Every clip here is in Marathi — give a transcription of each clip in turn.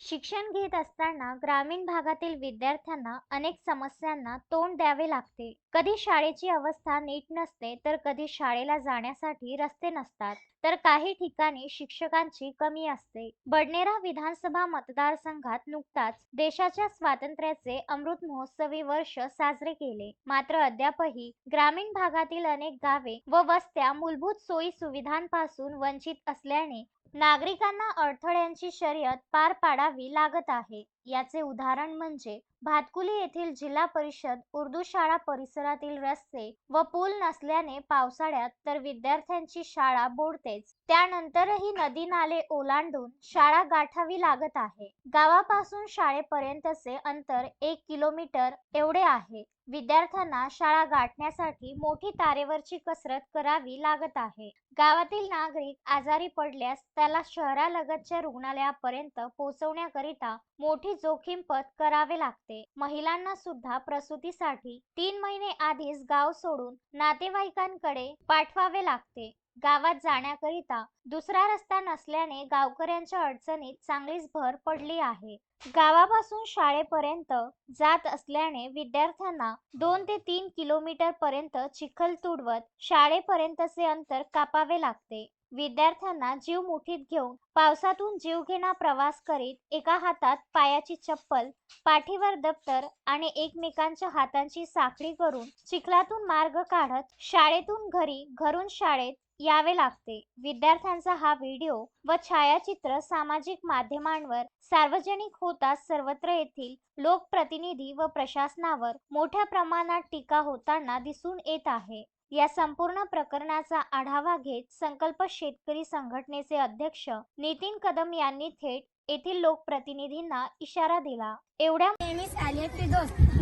शिक्षण घेत असताना ग्रामीण भागातील विद्यार्थ्यांना अनेक समस्यांना तोंड द्यावे लागते. कधी शाळेची अवस्था नीट नसते तर कधी शाळेला जाण्यासाठी रस्ते नसतात तर काही ठिकाणी शिक्षकांची कमी असते. बडनेरा विधानसभा मतदारसंघात नुकताच देशाच्या स्वातंत्र्याचे अमृत महोत्सवी वर्ष साजरे केले. मात्र अद्यापही ग्रामीण भागातील अनेक गावे व वस्त्या मूलभूत सोयी सुविधांपासून वंचित असल्याने नागरिकांना अडथळ्यांची शर्यत पार पाडावी लागत आहे. याचे उदाहरण म्हणजे भातकुली येथील जिल्हा परिषद उर्दू शाळा परिसरातील रस्ते व पूल नसल्याने पावसाळ्यात तर विद्यार्थ्यांची शाळा बुडतेच. त्यानंतरही नदी नाले ओलांडून शाळा गाठावी लागत आहे. गावापासून शाळेपर्यंतचे अंतर एक किलोमीटर एवढे आहे. विद्यार्थ्यांना शाळा गाठण्यासाठी मोठी तारेवरची कसरत करावी लागत आहे. गावातील नागरिक आजारी पडल्यास त्याला शहरालगतच्या रुग्णालयापर्यंत पोहोचवण्याकरिता मोठी जोखीम पत्करावे लागते. महिलांना सुद्धा प्रसूतीसाठी तीन महिने आधीच गाव सोडून नातेवाईकांकडे पाठवावे लागते. गावात जाण्याकरिता दुसरा रस्ता नसल्याने गावकऱ्यांच्या अडचणीत चांगलीच भर पडली आहे. गावापासून शाळेपर्यंत जात असल्याने विद्यार्थ्यांना दोन ते तीन किलोमीटर पर्यंत चिखल तुडवत शाळेपर्यंतचे अंतर कापावे लागते. विद्यार्थ्यांना जीव मुठीत घेऊन पावसातून जीवघेणा प्रवास करीत एका हातात पायाची चप्पल पाठीवर दप्तर आणि एकमेकांच्या हातांची साखळी करून चिखलातून मार्ग काढत शाळेतून घरी घरून शाळेत यावे लागते. विद्यार्थ्यांचा हा व्हिडिओ व छायाचित्र सामाजिक माध्यमांवर सार्वजनिक होताच सर्वत्र येथील लोकप्रतिनिधी व प्रशासनावर मोठ्या प्रमाणात टीका होताना दिसून येत आहे. या संपूर्ण प्रकरणाचा आढावा घेत संकल्प शेतकरी संघटनेचे अध्यक्ष नितीन कदम यांनी थेट येथील लोकप्रतिनिधींना इशारा दिला. एवढ्या नेम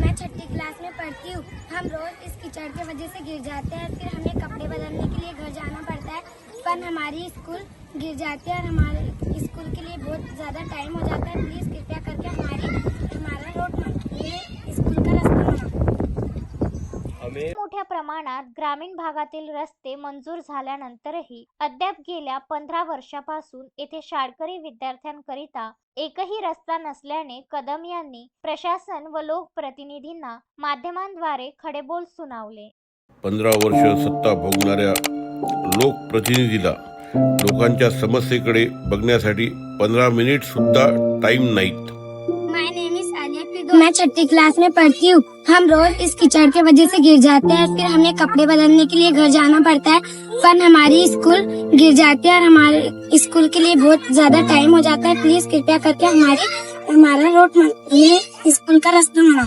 मैं छठी क्लास में कीचड़ के वजह से गिर जाते हैं, फिर हमें कपड़े बदलने के लिए घर जाना पड़ता है। पर हमारी स्कूल गिर जाती है और हमारे स्कूल के लिए बहुत ज़्यादा टाइम हो जाता है। प्लीज़ कृपया करके हमारी, हमारा रोड ये मोठ्या प्रमाणात ग्रामीण भागातील रस्ते मंजूर झाल्यानंतरही अद्याप गेल्या पंधरा वर्षापासून येथे शाळकरी विद्यार्थ्यांकरिता एकही रस्ता नसल्याने कदम यांनी प्रशासन व लोकप्रतिनिधींना माध्यमांद्वारे खडेबोल सुनावले. पंधरा वर्ष सत्ता भोगणाऱ्या लोकप्रतिनिधीला लोकांच्या समस्येकडे बघण्यासाठी पंधरा मिनिट सुद्धा टाइम नाहीत. मैं छठी क्लास में पढ़ती हूँ। हम रोज इस कीचड़ के वजह से गिर जाते हैं। फिर हमें कपड़े बदलने के लिए घर जाना पड़ता है। पर हमारी स्कूल गिर जाती है और हमारे स्कूल के लिए बहुत ज़्यादा टाइम हो जाता है। प्लीज़ कृपया करके हमारे, हमारा रोड स्कूल का रास्ता बनाओ